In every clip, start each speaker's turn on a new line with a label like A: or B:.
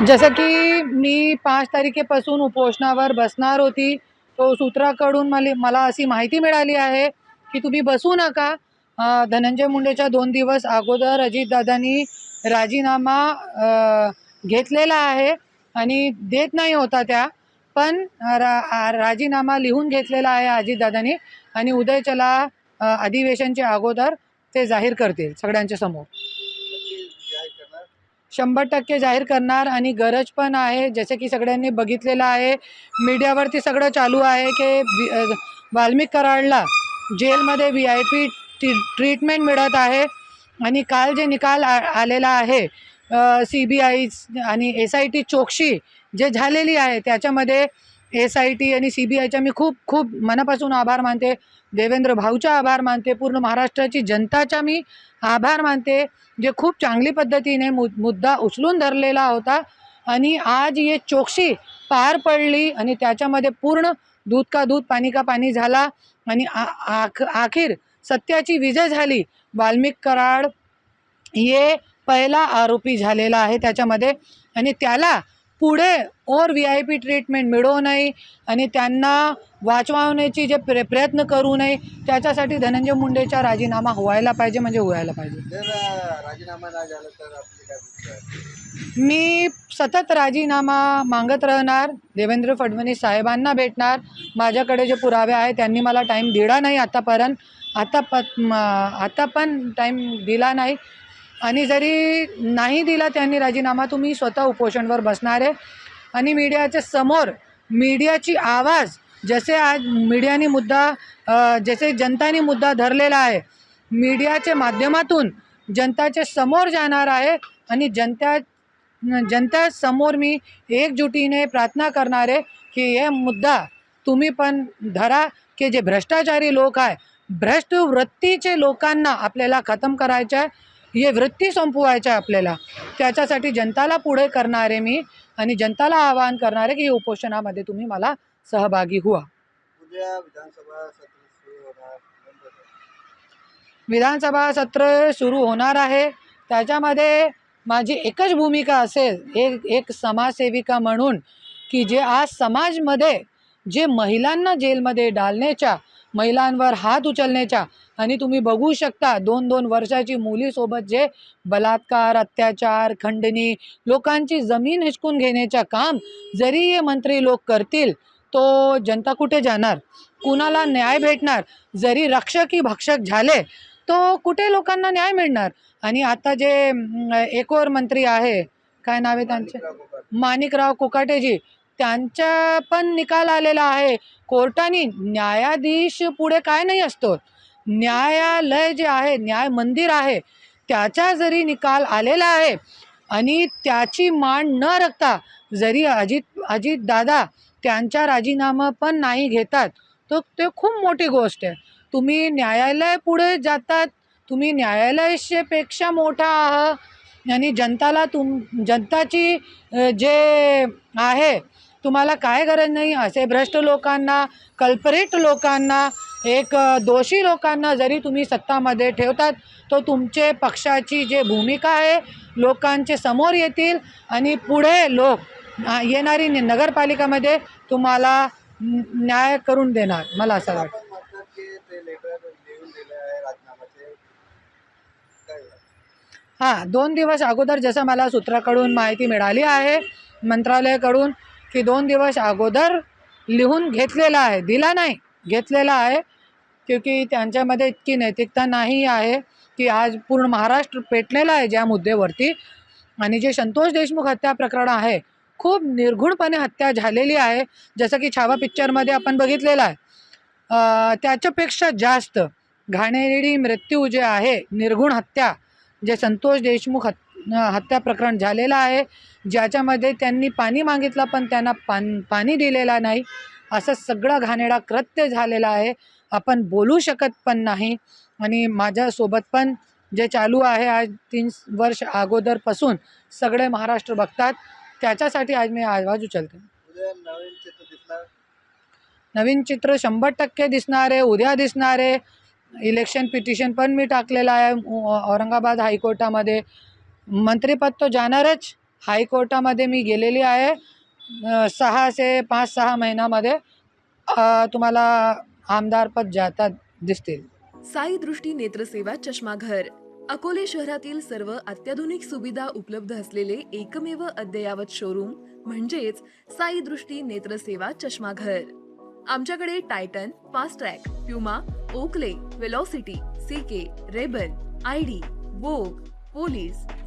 A: जसं की मी पाच तारखेपासून उपोषणावर बसणार होती तो सूत्राकडून मला मला अशी माहिती मिळाली आहे की तुम्ही बसू नका. धनंजय मुंडेच्या दोन दिवस अगोदर अजितदादांनी राजीनामा घेतलेला आहे आणि देत नाही होता त्या पण रा राजीनामा लिहून घेतलेला आहे अजितदादांनी आणि उदयचला अधिवेशनच्या अगोदर ते जाहीर करतील सगळ्यांच्या समोर. शंभर टक्के जाहीर करणार आणि गरज पण आहे जसे की सगळ्यांनी बघितलेलं आहे मीडियावरती सगळं चालू आहे की वाल्मिक कराडला जेलमध्ये V I P T treatment मिळत आहे आणि काल जे निकाल आ आलेला आहे सी बी आय आणि एस आय टी चोक्षी जे झालेली आहे त्याच्यामध्ये एस आय टी आणि सी बी आयच्या मी खूप खूप मनापासून आभार मानते. देवेंद्र भाऊचा आभार मानते. पूर्ण महाराष्ट्राची जनताचा मी आभार मानते. जे खूप चांगली पद्धतीने मु मुद्दा उचलून धरलेला होता आणि आज ये चोक्षी पार पडली आणि त्याच्यामध्ये पूर्ण दूध का दूध पाणी का पाणी झाला आणि आ आख आखिर सत्याची विजय झाली. वाल्मिक कराड हे पहिला आरोपी झालेला आहे त्याच्यामध्ये आणि त्याला पुढे और व्ही आय पी ट्रीटमेंट मिळू नये आणि त्यांना वाचवण्याची जे प्र प्रयत्न करू नये त्याच्यासाठी धनंजय मुंडेचा राजीनामा व्हायला पाहिजे म्हणजे व्हायला पाहिजे
B: जर अ, राजीनामा नाही झाला तर आपली काय भूमिका आहे?
A: मी सतत राजीनामा मागत राहणार देवेंद्र फडणवीस साहेबांना भेटणार माझ्याकडे जे पुरावे आहे त्यांनी मला टाईम दिला नाही आतापर्यंत आता प म- आता पण टाईम दिला नाही आणि जरी नाही दिला त्यांनी राजीनामा तुम्ही स्वतः उपोषणवर बसणार आहे. आणि मीडियाच्या समोर मीडियाची आवाज जसे आज मीडियाने मुद्दा जसे जनताने मुद्दा धरलेला आहे मीडियाच्या माध्यमातून जनताच्या समोर जाणार आहे. आणि जनता जनतेसमोर मी एकजुटीने प्रार्थना करणार आहे की हे मुद्दा तुम्ही पण धरा की जे भ्रष्टाचारी लोक आहे भ्रष्ट वृत्तीचे लोकांना आपल्याला खतम करायचं आहे. हे वृत्ती संपवायचं आहे आपल्याला. त्याच्यासाठी जनताला पुढे करणार मी आणि जनताला आवाहन करणार की उपोषणामध्ये तुम्ही मला सहभागी व्हा.
B: विधानसभा सत्र सुरू होणार
A: आहे. त्याच्यामध्ये माझी एकच भूमिका असेल एक एक समाजसेविका म्हणून की जे आज समाजमध्ये जे महिलांना जेलमध्ये डालण्याच्या महिलांवर हात उचलण्याच्या. आणि तुम्ही बघू शकता दोन दोन वर्षाची मुलीसोबत जे बलात्कार अत्याचार खंडणी लोकांची जमीन हिचकून घेण्याचं काम जरी हे मंत्री लोक करतील तो जनता कुठे जाणार? कुणाला न्याय भेटणार? जरी रक्षकी भक्षक झाले तो कुठे लोकांना न्याय मिळणार? आणि आता जे एकोर मंत्री आहे काय नाव आहे त्यांचे? माणिकराव कोकाटेजी. त्यांच्या पण निकाल आलेला आहे. कोर्टाने न्यायाधीश पुढे काय नाही असतो. न्यायालय जे आहे न्याय मंदिर आहे त्याचा जरी निकाल आलेला आहे आणि त्याची मान न रखता जरी अजित अजित दादा त्यांचा राजीनामा पण नाही घेतात तर ते खूप मोठी गोष्ट आहे. तुम्ही न्यायालय पुढे जातात तुम्ही न्यायालयापेक्षा मोठा आहात आणि जनताला तुम जनताची जे आहे तुम्हाला काय गरज नाही? असे भ्रष्ट लोकांना कल्परेट लोकांना एक दोषी लोकांना जरी तुम्ही सत्तामध्ये ठेवतात तो तुमचे पक्षाची जे भूमिका आहे लोकांचे समोर येतील आणि पुढे लोक येणारी नगरपालिकामध्ये तुम्हाला न्याय करून देणार मला असं वाटतं. हां दोन दिवस अगोदर जसं मला सूत्राकडून माहिती मिळाली आहे मंत्रालयाकडून की दोन दिवस अगोदर लिहून घेतलेला आहे. दिला नाही. घेतलेला आहे. क्योंकि त्यांच्यामध्ये इतकी नैतिकता नाही आहे की आज पूर्ण महाराष्ट्र पेटलेला आहे ज्या मुद्द्यावरती. आणि जे संतोष देशमुख हत्या प्रकरण आहे खूप निर्घुणपणे हत्या झालेली आहे जसं की छावा पिक्चरमध्ये आपण बघितलेलं आहे. त्याच्यापेक्षा जास्त घाणेरडी मृत्यू जे आहे निर्घुण हत्या जे संतोष देशमुख हत्या हत्या प्रकरण झालेलं आहे. ज्याच्यामध्ये त्यांनी पाणी मागितलं पण त्यांना पान पाणी दिलेला नाही. असं सगळं घाणेरडा कृत्य झालेलं आहे. आपण बोलू शकत पण नाही. आणि माझ्यासोबत पण जे चालू आहे आज तीन वर्ष अगोदरपासून सगळे महाराष्ट्र बघतात. त्याच्यासाठी आज मी आवाज उचलते.
B: नवीन चित्र दिसणार?
A: नवीन चित्र शंभर टक्के दिसणार आहे. उद्या दिसणार आहे. इलेक्शन पिटिशन पण मी टाकलेलं आहे. औरंगाबाद हायकोर्टामध्ये. मंत्रिपद तो जाणारच. हायकोर्टामध्ये मी गेलेली आहे. सहा ते पाच सहा महिन्यामध्ये तुम्हाला आमदारपद जातात दिसतील.
C: साई दृष्टी नेत्रसेवा चष्माघर. अकोले शहरातील सर्व अत्याधुनिक सुविधा उपलब्ध असलेले एकमेव अद्ययावत शोरूम म्हणजेच साई दृष्टी नेत्रसेवा चष्माघर. आमच्याकडे Titan Fastrack Puma Oakley Velocity CK Ray Ban ID Vogue Police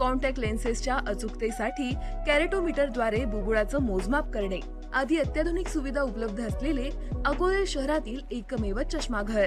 C: contact लेन्सेसच्या अचूकतेसाठी कॅरेटोमीटरद्वारे बुबुळाचं मोजमाप करणे. आदी अत्याधुनिक सुविधा उपलब्ध असलेले अकोले शहरातील एकमेव चष्माघर.